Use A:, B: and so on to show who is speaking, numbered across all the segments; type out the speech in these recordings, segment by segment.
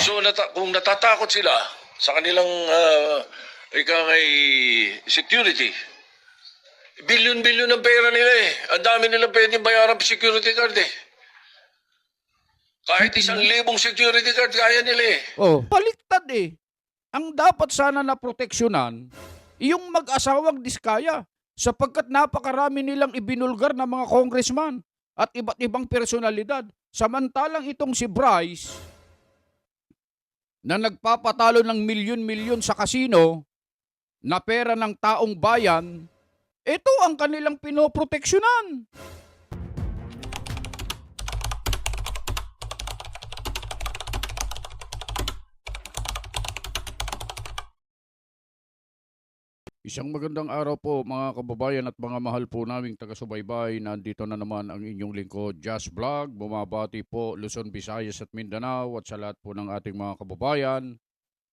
A: So nata- kung natatakot sila sa kanilang uh, ika ngay security, bilyon-bilyon ng pera nila eh. Ang dami nilang pwedeng bayaran sa security card eh. Kahit isang libong security card, kaya nila eh.
B: Oh, baliktad eh. Ang dapat sana na proteksyonan, yung mag-asawang diskaya sapagkat napakarami nilang ibinulgar na mga congressman at iba't ibang personalidad. Samantalang itong si Bryce na nagpapatalo ng milyon-milyon sa kasino na pera ng taong bayan, ito ang kanilang pinoproteksyonan. Isang magandang araw po mga kababayan at mga mahal po naming taga-subaybay. Nandito na naman ang inyong lingkod, Just Vlog. Bumabati po Luzon, Visayas at Mindanao at sa lahat po ng ating mga kababayan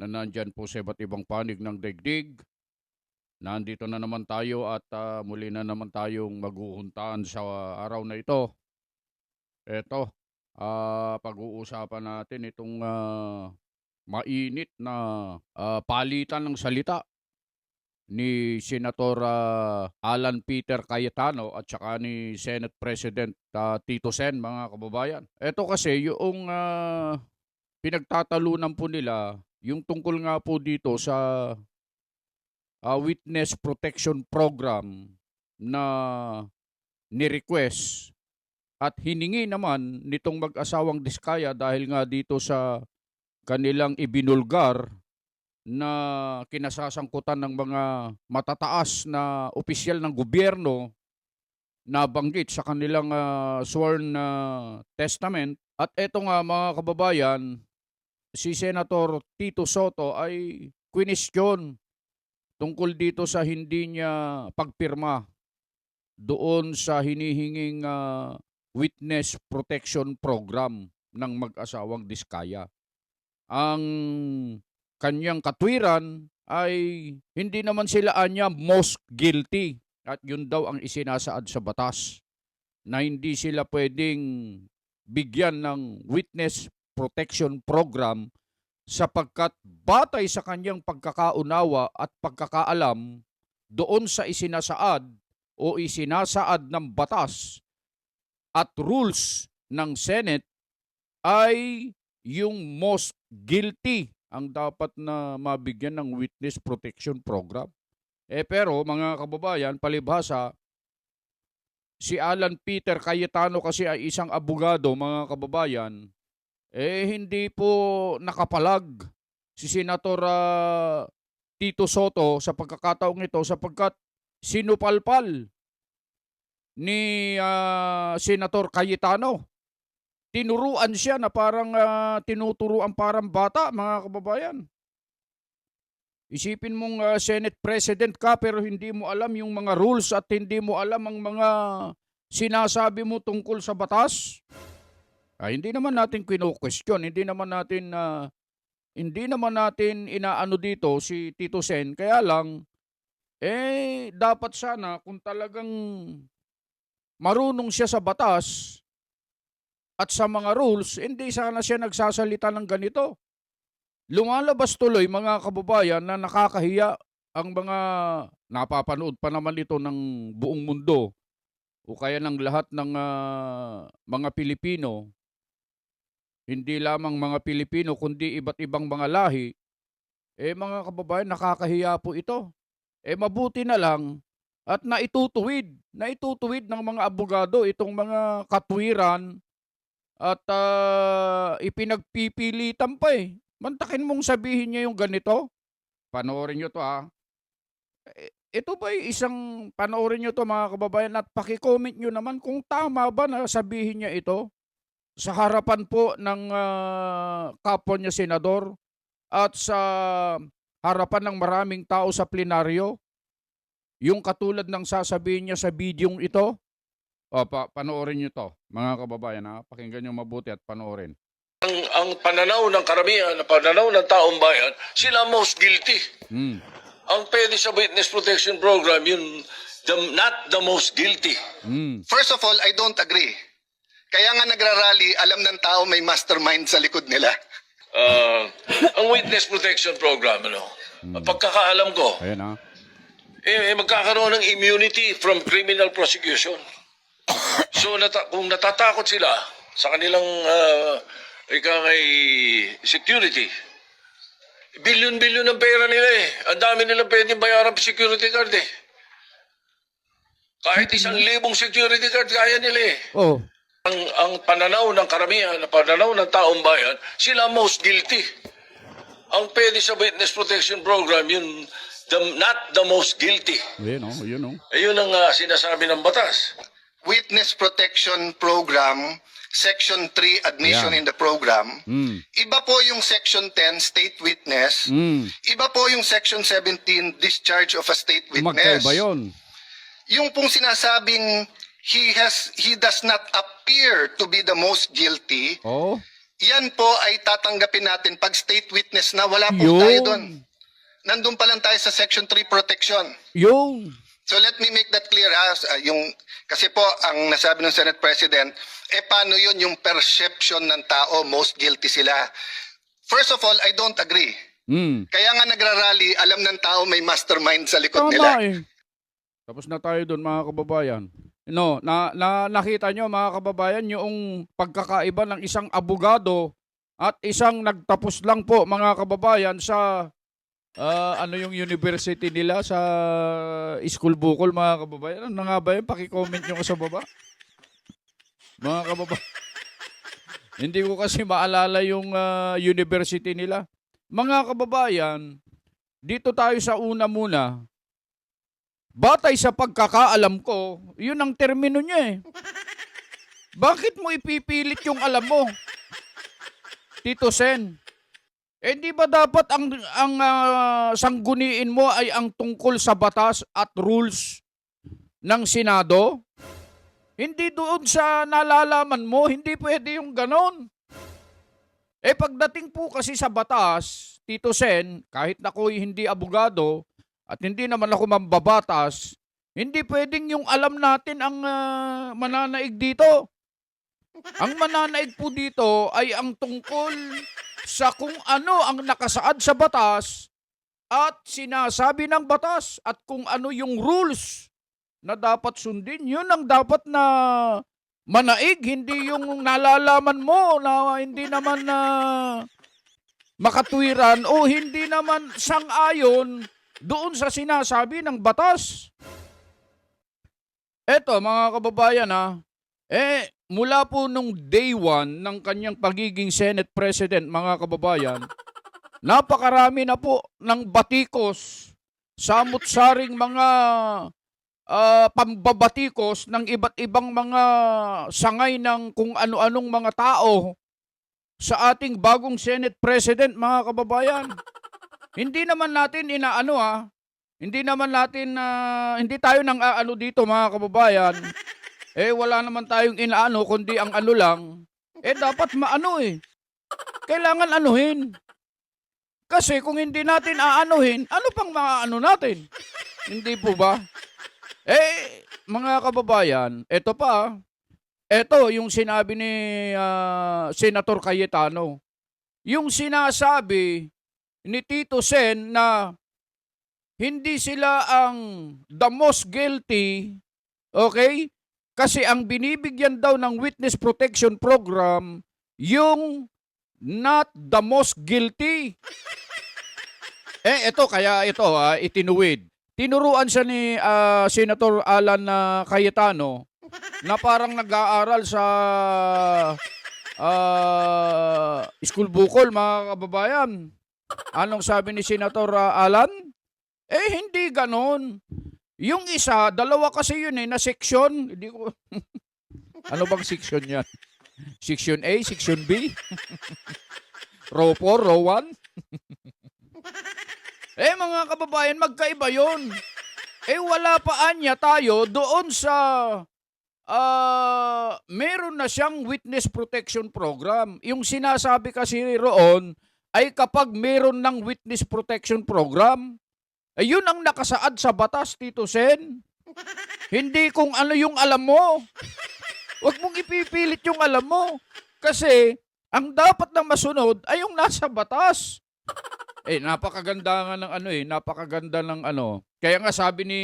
B: na nandyan po sa iba't ibang panig ng daigdig. Nandito na naman tayo at ah, muli na naman tayong maghuhuntaan sa araw na ito. Eto, ah, pag-uusapan natin itong ah, mainit na ah, palitan ng salita ni Senator ah, Alan Peter Cayetano at saka ni Senate President ah, Tito Sen mga kababayan. Ito kasi yung ah, pinagtatalunan po nila yung tungkol nga po dito sa ah, Witness Protection Program na ni-request at hiningi naman nitong mag-asawang Diskaya dahil nga dito sa kanilang ibinulgar na kinasasangkutan ng mga matataas na opisyal ng gobyerno na banggit sa kanilang ah, sworn na testament. At eto nga mga kababayan, si Senator Tito Soto ay question tungkol dito sa hindi niya pagpirma doon sa hinihinging ah, witness protection program ng mag-asawang Diskaya. Ang kanyang katwiran ay hindi naman sila anya most guilty at yun daw ang isinasaad sa batas na hindi sila pwedeng bigyan ng witness protection program sapagkat batay sa kanyang pagkakaunawa at pagkakaalam doon sa isinasaad o isinasaad ng batas at rules ng Senate ay yung most guilty ang dapat na mabigyan ng witness protection program. Eh pero mga kababayan, palibhasa, si Alan Peter Cayetano kasi ay isang abogado mga kababayan, eh hindi po nakapalag si Senator ah, Tito Soto sa pagkakataong ito sapagkat sinupalpal ni ah, Senator Cayetano tinuruan siya na parang ah, tinuturuan parang bata, mga kababayan. Isipin mong ah, Senate President ka pero hindi mo alam yung mga rules at hindi mo alam ang mga sinasabi mo tungkol sa batas. Ah, hindi naman natin kino-question, hindi naman natin na hindi naman natin inaano dito si Tito Sen. Kaya lang eh dapat sana kung talagang marunong siya sa batas, at sa mga rules, hindi sana siya nagsasalita ng ganito. Lumalabas tuloy mga kababayan na nakakahiya ang mga napapanood pa naman ito ng buong mundo o kaya ng lahat ng ah, mga Pilipino, hindi lamang mga Pilipino kundi iba't ibang mga lahi, eh mga kababayan nakakahiya po ito. Eh mabuti na lang at naitutuwid, naitutuwid ng mga abogado itong mga katwiran at ah, ipinagpipilitan pa eh. Mantakin mong sabihin niya yung ganito. Panoorin nyo to ha. Eh, Ito ba isang panoorin nyo to mga kababayan at pakicomment nyo naman kung tama ba na sabihin niya ito sa harapan po ng ah, kapwa niya senador at sa harapan ng maraming tao sa plenaryo. Yung katulad ng sasabihin niya sa bidyong ito, o, pa, panoorin nyo to, mga kababayan ha. Pakinggan nyo mabuti at panoorin.
A: Ang, ang pananaw ng karamihan, ang pananaw ng taong bayan, sila most guilty.
B: Hmm.
A: Ang pwede sa witness protection program, yun, the, not the most guilty.
B: Hmm.
C: First of all, I don't agree. Kaya nga nagrarally, alam ng tao may mastermind sa likod nila.
A: ah, ang witness protection program, ano, ang pagkakaalam ko,
B: Ayan ah.
A: eh, eh, magkakaroon ng immunity from criminal prosecution. So, nata- kung natatakot sila sa kanilang uh, ika ngay security, bilyon-bilyon ang pera nila eh. Ang dami nilang pwedeng bayaran security guard eh. Kahit isang libong security guard, kaya nila eh.
B: Oh,
A: Ang, ang pananaw ng karamihan, ang pananaw ng taong bayan, sila most guilty. Ang pwede sa witness protection program, yun, the, not the most guilty.
B: ayan oh, yun oh.
A: Ayun ang ah, sinasabi ng batas.
C: Witness Protection Program, Section 3, Admission
B: Yeah.
C: in the Program.
B: Mm.
C: Iba po yung Section 10, State Witness.
B: Mm.
C: Iba po yung Section 17, Discharge of a State Witness.
B: Magkaiba yun.
C: Yung pong sinasabing he has he does not appear to be the most guilty,
B: Oh,
C: yan po ay tatanggapin natin pag state witness na wala po tayo doon. Nandun pa lang tayo sa Section 3 protection.
B: yung.
C: So let me make that clear ha. Uh, yung, kasi po, ang nasabi ng Senate President, eh paano yun yung perception ng tao, most guilty sila. First of all, I don't agree.
B: Mm.
C: Kaya nga nagrarally, alam ng tao may mastermind sa likod
B: Tama
C: nila.
B: eh. Tapos na tayo doon mga kababayan. No, na, na nakita nyo mga kababayan yung pagkakaiba ng isang abogado at isang nagtapos lang po mga kababayan sa ah, ano yung university nila sa school bukol mga kababayan. Ano nga ba yun? Paki-comment nyo sa baba. Mga kababayan. Hindi ko kasi maalala yung ah, university nila. Mga kababayan, dito tayo sa una muna. Batay sa pagkakaalam ko, yun ang termino niya eh. Bakit mo ipipilit yung alam mo? Tito Sen. Eh di ba dapat ang ang ah, sangguniin mo ay ang tungkol sa batas at rules ng Senado? Hindi doon sa nalalaman mo, hindi pwede yung ganon. Eh pagdating po kasi sa batas, Tito Sen, kahit ako'y hindi abogado at hindi naman ako mambabatas, hindi pwedeng yung alam natin ang ah, mananaig dito. Ang mananaig po dito ay ang tungkol sa kung ano ang nakasaad sa batas at sinasabi ng batas at kung ano yung rules na dapat sundin. Yun ang dapat na manaig, hindi yung nalalaman mo na hindi naman na makatwiran o hindi naman sang-ayon doon sa sinasabi ng batas. Eto mga kababayan ha, eh mula po nung day one ng kanyang pagiging Senate President mga kababayan, napakarami na po ng batikos, samut-saring mga ah, pambabatikos ng iba't ibang mga sangay ng kung ano-anong mga tao sa ating bagong Senate President mga kababayan. Hindi naman natin inaano ha, hindi naman natin na hindi tayo nang aano dito mga kababayan. Eh wala naman tayong inaano kundi ang ano lang. Eh dapat maano eh. Kailangan anuhin. Kasi kung hindi natin aanuhin, ano pang maaano natin? Hindi po ba? Eh mga kababayan, eto pa. Eto yung sinabi ni ah, Senator Cayetano. Yung sinasabi ni Tito Sen na hindi sila ang the most guilty, okay? Kasi ang binibigyan daw ng witness protection program, yung not the most guilty. Eh, ito, kaya ito, ha, itinuwid. Tinuruan siya ni ah, Senator Alan na Cayetano na parang nag-aaral sa ah, school bukol, mga kababayan. Anong sabi ni Senator ah, Alan? Eh, hindi ganon. Yung isa, dalawa kasi yun eh, na section. Hindi ko... ano bang section yan? Section A, Section B? row 4, row 1? eh mga kababayan, magkaiba yun. Eh wala pa anya tayo doon sa ah meron na siyang witness protection program. Yung sinasabi kasi roon ay kapag meron ng witness protection program, ay yun ang nakasaad sa batas, Tito Sen. Hindi kung ano yung alam mo. Huwag mong ipipilit yung alam mo. Kasi Ang dapat na masunod ay yung nasa batas. Eh, napakaganda nga ng ano eh, napakaganda ng ano. Kaya nga sabi ni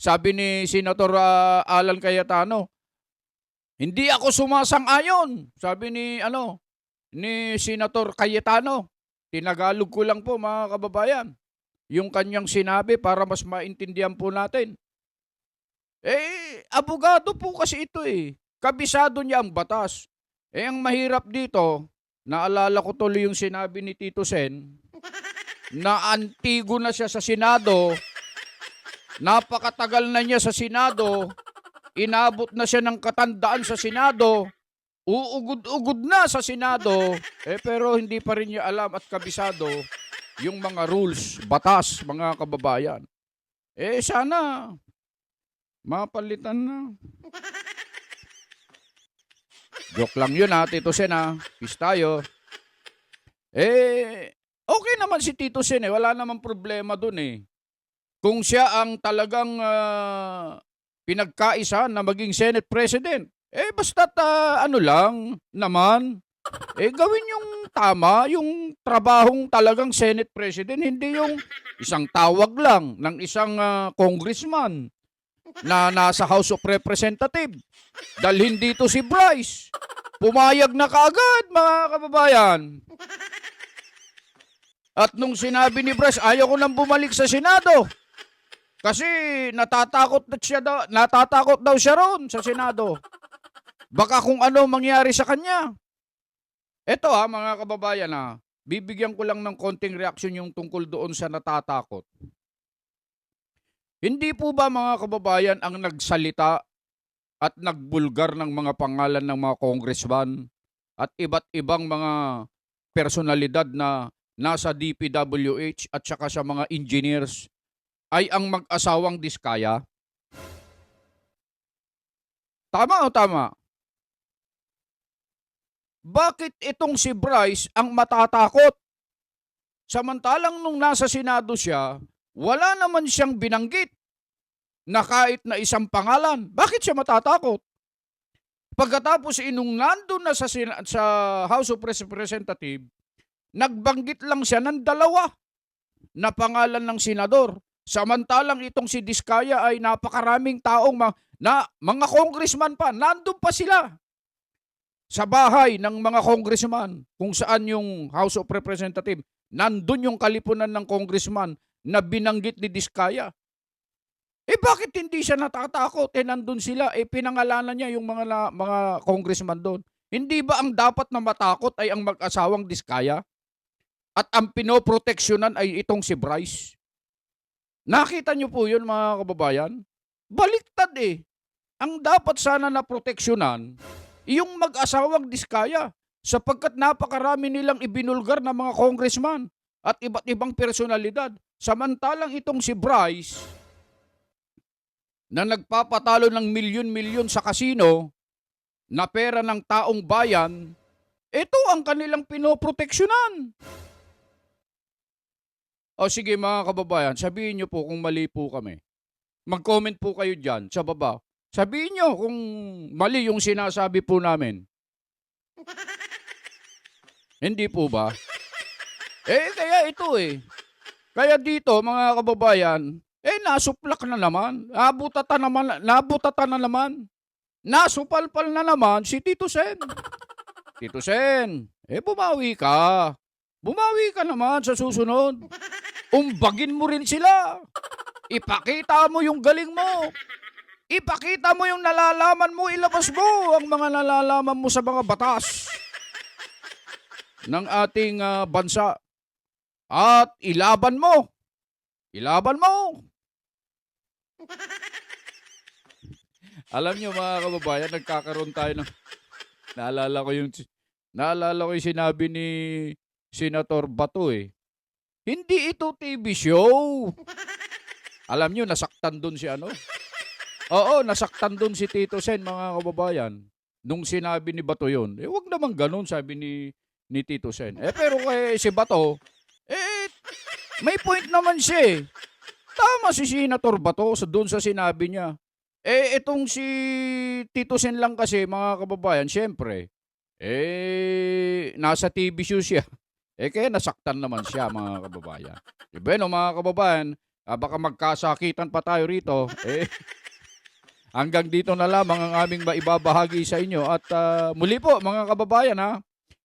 B: sabi ni Senator ah, Alan Cayetano, hindi ako sumasang-ayon. Sabi ni ano, ni Senator Cayetano. Tinagalog ko lang po mga kababayan. Yung kanyang sinabi para mas maintindihan po natin. Eh, abogado po kasi ito eh. Kabisado niya ang batas. Eh, ang mahirap dito, naalala ko tuloy yung sinabi ni Tito Sen, na antigo na siya sa Senado, napakatagal na niya sa Senado, inabot na siya ng katandaan sa Senado, uugod-ugod na sa Senado, eh pero hindi pa rin niya alam at kabisado yung mga rules, batas, mga kababayan. Eh sana, mapalitan na. Joke lang yun ha, Tito Sen ha. Peace tayo. Eh, okay naman si Tito Sen eh. Wala namang problema dun eh. Kung siya ang talagang ah, pinagkaisa na maging Senate President, eh basta't ah, ano lang naman, eh gawin yung tama, yung trabahong talagang Senate President, hindi yung isang tawag lang ng isang ah, congressman na nasa House of Representative. Dalhin dito si Bryce. Pumayag na kaagad, mga kababayan. At nung sinabi ni Bryce, ayaw ko nang bumalik sa Senado. Kasi natatakot na siya daw, natatakot daw siya ron sa Senado. Baka kung ano mangyari sa kanya. Ito ha, mga kababayan ha, bibigyan ko lang ng konting reaksyon yung tungkol doon sa natatakot. Hindi po ba mga kababayan ang nagsalita at nagbulgar ng mga pangalan ng mga congressman at iba't ibang mga personalidad na nasa DPWH at saka sa mga engineers ay ang mag-asawang diskaya? Tama o tama? Bakit itong si Bryce ang matatakot? Samantalang nung nasa Senado siya, wala naman siyang binanggit na kahit na isang pangalan. Bakit siya matatakot? Pagkatapos inung nandun na sa, sa House of Representatives, nagbanggit lang siya ng dalawa na pangalan ng senador. Samantalang itong si Diskaya ay napakaraming taong ma- na mga congressman pa, nandun pa sila sa bahay ng mga congressman kung saan yung House of Representatives, nandun yung kalipunan ng congressman na binanggit ni Diskaya. Eh bakit hindi siya natatakot? Eh nandun sila, eh pinangalanan niya yung mga mga congressman doon. Hindi ba ang dapat na matakot ay ang mag-asawang Diskaya? At ang pinoproteksyonan ay itong si Bryce? Nakita niyo po yun mga kababayan? Baliktad eh. Ang dapat sana na proteksyonan, yung mag-asawang Diskaya sapagkat napakarami nilang ibinulgar na mga congressman at iba't ibang personalidad. Samantalang itong si Bryce, na nagpapatalo ng milyon-milyon sa kasino na pera ng taong bayan, ito ang kanilang pinoproteksyonan. O sige mga kababayan, sabihin nyo po kung mali po kami. Mag-comment po kayo dyan sa baba. Sabihin nyo kung mali yung sinasabi po namin. Hindi po ba? Eh, kaya ito eh. Kaya dito, mga kababayan, eh, nasuplak na naman. Nabutatan naman, nabutatan na naman. Nasupalpal na naman si Tito Sen. Tito Sen, eh, bumawi ka. Bumawi ka naman sa susunod. Umbagin mo rin sila. Ipakita mo yung galing mo. Ipakita mo yung nalalaman mo, ilabas mo ang mga nalalaman mo sa mga batas ng ating ah, bansa. At ilaban mo. Ilaban mo. Alam nyo mga kababayan, nagkakaroon tayo ng... Naalala ko yung... Naalala ko yung sinabi ni Senator Bato eh. Hindi ito TV show. Alam nyo, nasaktan dun si ano? Oo, nasaktan dun si Tito Sen, mga kababayan. Nung sinabi ni Bato yun. Eh, wag naman ganun, sabi ni, ni Tito Sen. Eh, pero kay si Bato, eh, may point naman siya eh. Tama si Senator Bato sa doon sa sinabi niya. Eh, itong si Tito Sen lang kasi, mga kababayan, syempre, eh, nasa TV show siya. Eh, kaya nasaktan naman siya, mga kababayan. Diba, no, mga kababayan, ah, baka magkasakitan pa tayo rito. Eh, hanggang dito na lamang ang aming maibabahagi sa inyo. At ah, muli po, mga kababayan, ha,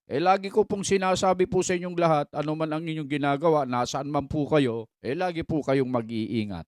B: eh, lagi ko pong sinasabi po sa inyong lahat, ano man ang inyong ginagawa, nasaan man po kayo, eh, lagi po kayong mag-iingat.